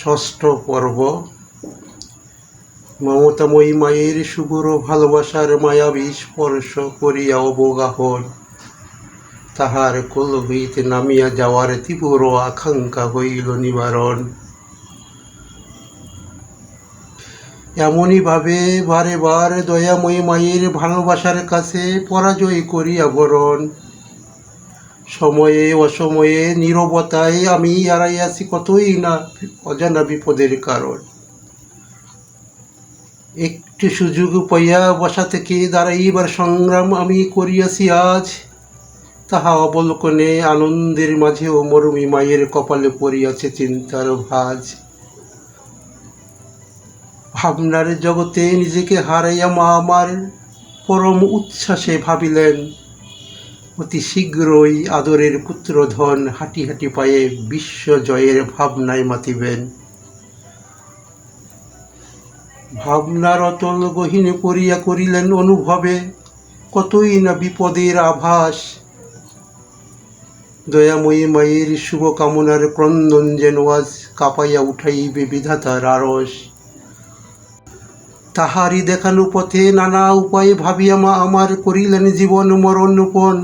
ষষ্ঠ পর্ব মমতাময়ী মায়ের শুভ্র ভালোবাসার মায়াবী স্পর্শ করিয়া অবগাহন। তাহার কোল হইতে নামিয়া যাওয়ার তীব্র আকাঙ্ক্ষা হইল নিবারণ। এমনইভাবে বারে বার দয়াময়ী মায়ের ভালোবাসার কাছে পরাজয় করিয়া বরণ। সময়ে, অসময়ে, নীরবতায় আমি এড়াইয়াছি কতই না অজানা বিপদের কারণ। একটি সুযোগ পাইয়া বসা থেকে দাঁড়াইবার সংগ্রাম আমি করিয়াছি আজ। তাহা অবলোকনে আনন্দের মাঝেও মরমী মায়ের কপালে পড়িয়াছে চিন্তার ভাজ। ভাবনার জগতে নিজেকে হারাইয়া মা আমার পরম উচ্ছ্বাসে ভাবিলেন। অতি শীঘ্রই আদরের পুত্রধন হাঁটি হাঁটি পায়ে বিশ্ব জয়ের ভাবনায় মাতিবেন। ভাবনার অতল গহীনে পড়িয়া করিলেন অনুভবে, কতই না বিপদের আভাস। দয়াময়ী মায়ের শুভকামনার ক্রন্দন যেন আজ কাঁপাইয়া উঠাইবে বিধাতার আরস। তাহারই দেখানো পথে নানা উপায়ে ভাবিয়া মা আমার করিলেন জীবন মরণপণ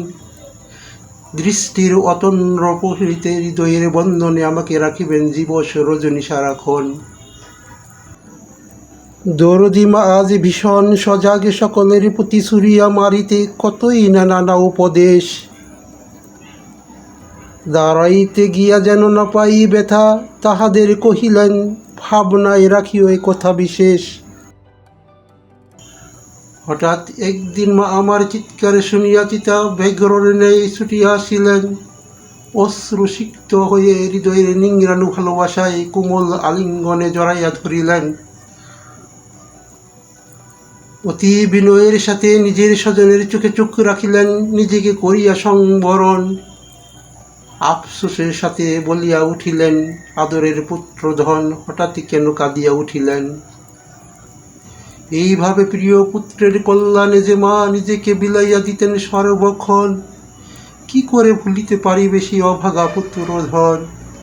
দৃষ্টির অতন্দ্র প্রহৃতে হৃদয়ের বন্ধনে আমাকে রাখিবেন জীবস রজনী সারাক্ষণ দরদি মা, আজ ভীষণ সজাগে সকলের প্রতি সুরিয়া মারিতে কতই না নানা উপদেশ। দাঁড়াইতে গিয়া যেন না পাই ব্যথা, তাহাদের কহিলেন, ভাবনায় রাখিও কথা বিশেষ। হঠাৎ একদিন মা আমার চিৎকারে শুনিয়া চিতা ব্যগ্রর নেই ছুটিয়া আসিলেন। অশ্রুসিক্ত হয়ে হৃদয়ের নিংরানু ভালোবাসায় কোমল আলিঙ্গনে জড়াইয়া ধরিলেন। অতি বিনয়ের সাথে নিজের স্বজনের চোখে চোখ রাখিলেন, নিজেকে করিয়া সংবরণ। আফসোসের সাথে বলিয়া উঠিলেন, আদরের পুত্রধন হঠাৎই কেন কাঁদিয়া উঠিলেন? এইভাবে প্রিয় পুত্রের কল্যাণে যে মা নিজেকে বিলাইয়া দিতেন সর্বক্ষণ, কি করে ভুলিতে পারি বেশি অভাগা পুত্রধন